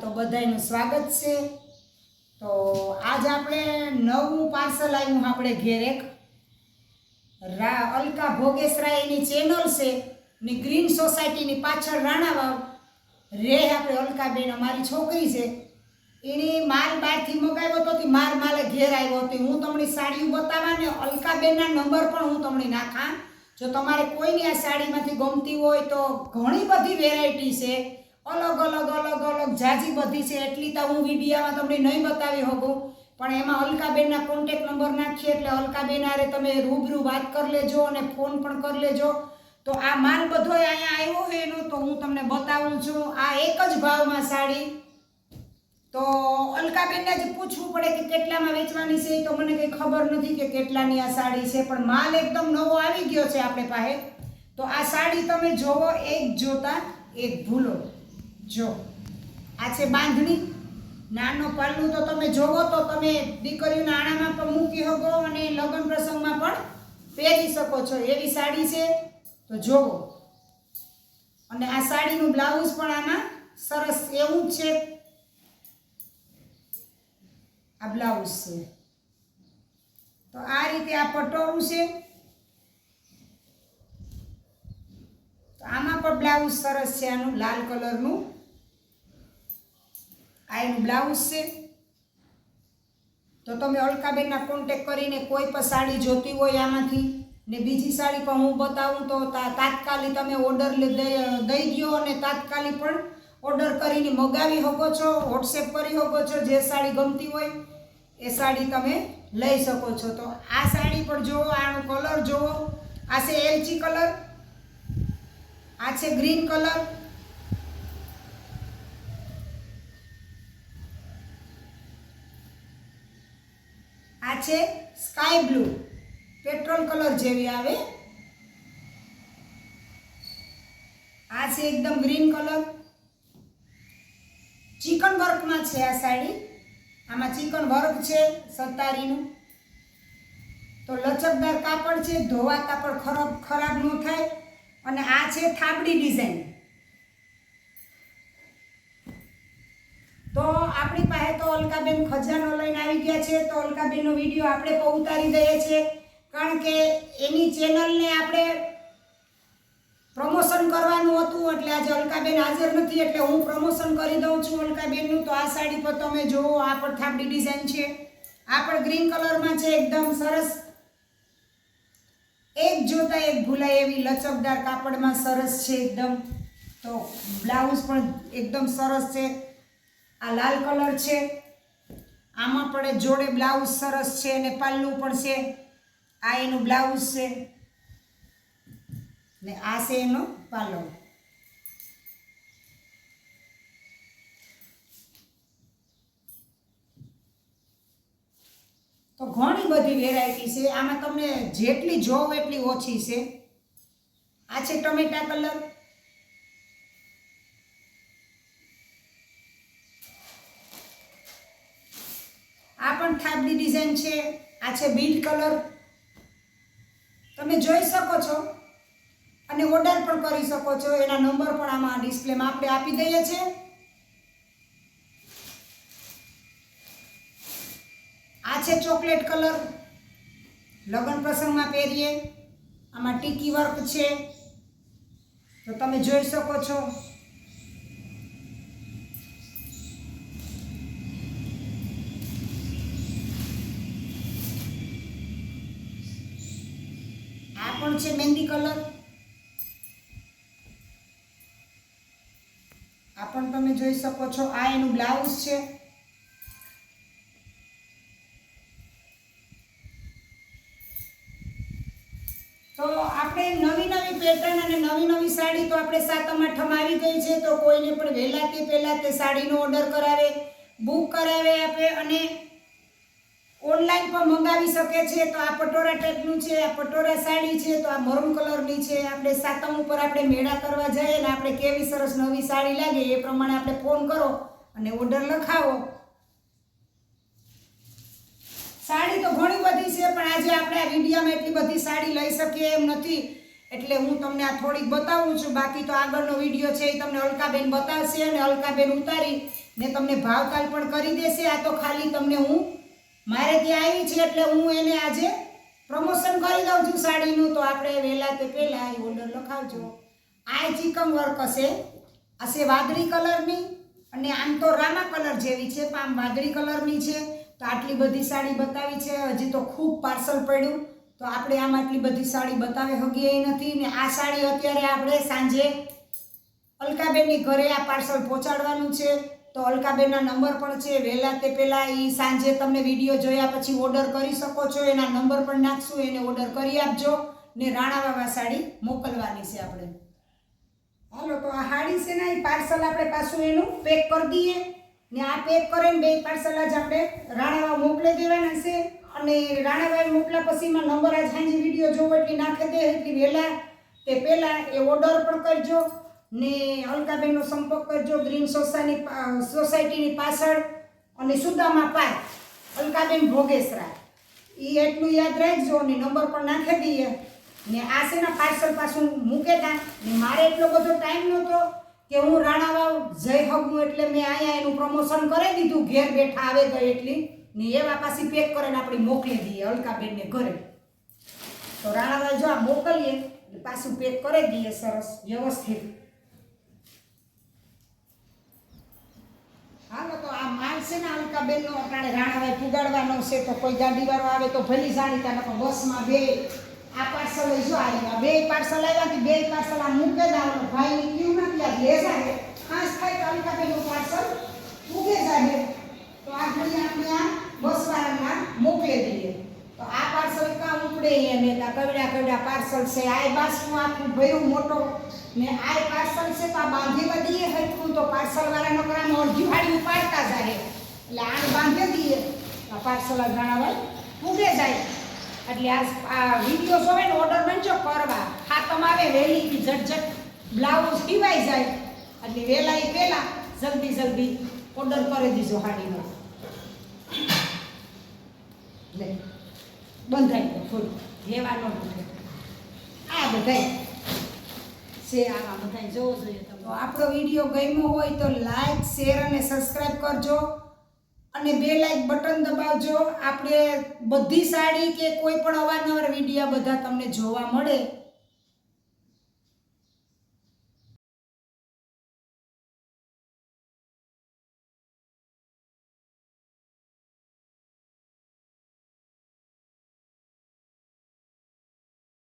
તો બધાયનું સ્વાગત છે. તો આજ આપણે નવું પાર્સલ આવ્યું આપણે ઘેર એક. રા, અલકા ભોગેશરાયની ચેનલ છે ને ગ્રીન સોસાયટીની પાછળ રાણાવાવ. રે આપણે અલકાબેન, અમારી છોકરી છે. એની માલ બહારથી મગાવ્યો હતો માર માલે ઘેર આવ્યો હતો. હું તમને સાડીઓ બતાવવા ને અલકાબેનના નંબર પણ હું તમને નાખા. જો તમારે કોઈની આ સાડીમાંથી ગમતી હોય તો ઘણી બધી વેરાયટી છે. અલગ અલગ અલગ અલગ જાજી બધી છે. એટલી તો હું વિડીયામાં તમને નહીં બતાવી શકું પણ એમાં અલકાબેનના કોન્ટેક નંબર નાખીએ એટલે અલકાબેન આરે તમે રૂબરૂ વાત કરી લેજો અને ફોન પણ કરી લેજો. તો આ માલ બધો અહીંયા આવ્યો હોય એનો, તો હું તમને બતાવું છું. આ એક જ ભાવમાં સાડી. તો અલકાબેનને જ પૂછવું પડે કે કેટલામાં વેચવાની છે તો મને કંઈ ખબર નથી કે કેટલાની આ સાડી છે. પણ માલ એકદમ નવો આવી ગયો છે આપણે પાસે. તો આ સાડી તમે જોવો એક જોતા, એક ભૂલો. જો, આ છે બાંધણી. નાનો પલ્લું તો તમે જોવો તો તમે દીકરીઓના આણામાં પણ મૂકી શકો અને લગ્ન પ્રસંગમાં પણ પહેરી શકો છો. એવી સાડી છે, તો જોવો. અને આ સાડીનું બ્લાઉઝ પણ આમાં સરસ એવું જ છે. આ બ્લાઉઝ છે. તો આ રીતે આ પટોળું છે. તો આમાં પણ બ્લાઉઝ સરસ છે, આનું લાલ કલરનું. આ બ્લાઉઝ છે. તો તમે અલકાબેનના કોન્ટેક કરીને કોઈ પણ સાડી જોતી હોય આમાંથી, ને બીજી સાડી પણ હું બતાવું તો તાત્કાલિક તમે ઓર્ડર દઈ દો અને તાત્કાલિક પણ ઓર્ડર કરીને મગાવી શકો છો વોટ્સએપ કરી શકો છો, જે સાડી ગમતી હોય એ સાડી તમે લઈ શકો છો. તો આ સાડી પર જુઓ, આનો કલર જુઓ. આ છે એલચી કલર આ છે ગ્રીન કલર છે સ્કાય બ્લુ. પેટ્રોલ કલર જેવી આવે. આ છે એકદમ ગ્રીન કલર. ચિકન વર્કમાં છે આ સાડી. આમાં ચિકન વર્ક છે સતારીનું તો લચકદાર કાપડ છે ધોવાતા પણ ખરાબ ખરાબ ન થાય. અને આ છે થાબડી ડિઝાઇન તો આપણી પાસે તો અલકાબેન ખજાનો લઈને આવી ગયા છે. તો અલકાબેનનો વીડિયો આપણે પણ ઉતારી દઈએ છીએ. કારણ કે એની ચેનલને આપણે પ્રમોશન કરવાનું હતું એટલે આજે અલકાબેન હાજર નથી એટલે હું પ્રમોશન કરી દઉં છું અલકાબેનનું. તો આ સાડી પર તમે જુઓ, આ પણ થાબડી ડિઝાઇન છે. આ પણ ગ્રીન કલરમાં છે, એકદમ સરસ. એક જોતા એક ભૂલાય એવી લચકદાર કાપડમાં સરસ છે એકદમ. તો બ્લાઉઝ પણ એકદમ સરસ છે. આ લાલ કલર છે. આમાં પણ જોડે બ્લાઉઝ સરસ છે અને પાલ્લું પણ છે. આ એનું બ્લાઉઝ છે. ને આ છે એનો પાલો. તો ઘણી બધી વેરાયટી છે. આમાં તમને જેટલી જોવ એટલી ઓછી છે. આ છે ટમેટા કલર આ પણ થાબડી ડિઝાઇન છે, આ છે બીટ કલર. તમે જોઈ શકો છો અને ઓર્ડર પણ કરી શકો છો. એના નંબર પણ આમાં ડિસ્પ્લેમાં આપણે આપી દઈએ છીએ. આ છે ચોકલેટ કલર. લગ્ન પ્રસંગમાં પહેરીએ. આમાં ટીકી વર્ક છે. તો તમે જોઈ શકો છો. પણ છે મહેંદી કલર. આ પણ તમે જોઈ શકો છો, આ એનું બ્લાઉઝ છે. તો આપણે નવી નવી પેટર્ન અને નવી નવી સાડી તો આપણે સાતમ, આઠમ આવી ગઈ છે, તો કોઈને પણ વહેલા તે પહેલાં તે સાડીનો ઓર્ડર કરાવે બુક કરાવે આપે અને ઓનલાઈન પણ મંગાવી શકે છે. તો આ પટોરા ટાઈપનું છે, આ પટોરા સાડી છે, તો આ મરૂન કલરની છે. આપણે સાતમ ઉપર આપણે મેળા કરવા જઈએ ને આપણે કેવી સરસ નવી સાડી લાગે એ પ્રમાણે આપણે ફોન કરો અને ઓર્ડર લખાવો. સાડી તો ઘણી બધી છે, પણ આજે આપણે આ વિડીયામાં એટલી બધી સાડી લઈ શકીએ એમ નથી. એટલે હું તમને આ થોડીક બતાવું છું. બાકી તો આગળનો વીડિયો છે એ તમને અલકાબેન બતાવશે અને અલકાબેન ઉતારી. ને તમને ભાવતાલ પણ કરી દેશે. આ તો ખાલી તમને હું મારે ત્યાં આવી છે એટલે હું એને આજે પ્રમોશન કરી દઉં છું સાડીનું. તો આપણે વહેલા તે પહેલાં એ ઓર્ડર લખાવજો. આ ચિકન વર્ક હશે. છે વાદળી કલરની અને આમ તો રામા કલર જેવી છે, પણ આમ વાદળી કલરની છે. તો આટલી બધી સાડી બતાવી છે. હજી તો ખૂબ પાર્સલ પડ્યું. તો આપણે આમ આટલી બધી સાડી બતાવે હગીએ નથી. ને આ સાડી અત્યારે આપણે સાંજે અલકાબેનની ઘરે આ પાર્સલ પહોંચાડવાનું છે. તો અલકાબેનના નંબર પણ છે. વહેલા તે પહેલાં એ સાંજે તમને વીડિયો જોયા પછી ઓર્ડર કરી શકો છો. એના નંબર પણ નાખશું. એને ઓર્ડર કરી આપજો. ને રાણાવાવા સાડી મોકલવાની છે આપણે. હાલો, તો આ સાડી છે ને એ પાર્સલ આપણે પાછું એનું પેક કરી દઈએ. ને આ પેક કરીને બે પાર્સલ જ આપણે રાણાવા મોકલી દેવાના છે. અને રાણાવાએ પછી પછીમાં નંબર આજ સાંજે વીડિયો જોવો એટલી નાખી દે એટલી વહેલા તે પહેલાં એ ઓર્ડર પણ કરજો. ને અલકાબેનનો સંપર્ક કરજો ગ્રીન સોસાયની સોસાયટીની પાછળ અને સુદામા પાર્ક અલકાબેન ભોગેસરા એ એટલું યાદ રાખજો અને નંબર પણ નાખી દઈએ. ને આ છે પાર્સલ પાછું મૂકે તા. ને મારે એટલો બધો ટાઈમ નહોતો કે હું રાણાવાવ જય હગું એટલે મેં અહીંયા એનું પ્રમોશન કરી દીધું. ઘેર બેઠા આવે ગઈ એટલી. ને એવા પાછી પેક કરીને આપણે મોકલી દઈએ અલકાબેનને ઘરે. તો રાણાવાવ જો આ મોકલીએ પાછું પેક કરી દઈએ સરસ વ્યવસ્થિત હાલો તો આ માલ છે ને અલકાબેનનો આપણે રાણાભાઈ પુગાડવાનો છે, તો કોઈ ગાડીવાળો આવે તો ભલી જાણીતા નકો બસમાં બે આ પાર્સલ જો આવ્યા. બે પાર્સલ આવ્યા તે બે પાર્સલ આ મૂકે ભાઈ ભાઈની ક્યુ નથી આ લે જાય ખાસ થાય તો અલકાબેનનું પાર્સલ ઉગે જાય તો આ ઘડી આપણે આ બસવાળાના મોકલી દઈએ. તો આ પાર્સલ કાં ઉપડે એને તા કવડા કવડા પાર્સલ છે. આ બાસનું આખું ભર્યું મોટો ને આ પાર્સલ છે તો આ બાંધી બધી હટકું તો પાર્સલ વાળા નકરામાં અડધી હાડી ઉપાડતા જાય. એટલે આને બાંધી દઈએ. આ પાર્સલ ઘણાભાઈ ઉગે જાય. એટલે આ આ વીડિયો જોવે ને ઓર્ડર બનજો કરવા. ખાતમ આવે વહેલી ઝટઝટ બ્લાઉઝ સીવાઈ જાય. એટલે વહેલા એ પહેલાં જલ્દી જલ્દી ઓર્ડર કરી દીધો હાડીનો. લે બંધાઈ ગયો ફૂલ લેવાનો આ બધાય. છે આવા બધાય જોવો જોઈએ તો આપણો વીડિયો ગમ્યો હોય તો લાઈક શેર અને સબસ્ક્રાઈબ કરજો. અને બે લાઈક બટન દબાવજો. આપણે બધી સાડી કે કોઈ પણ અવારનવાર વિડીયા બધા તમને જોવા મળે.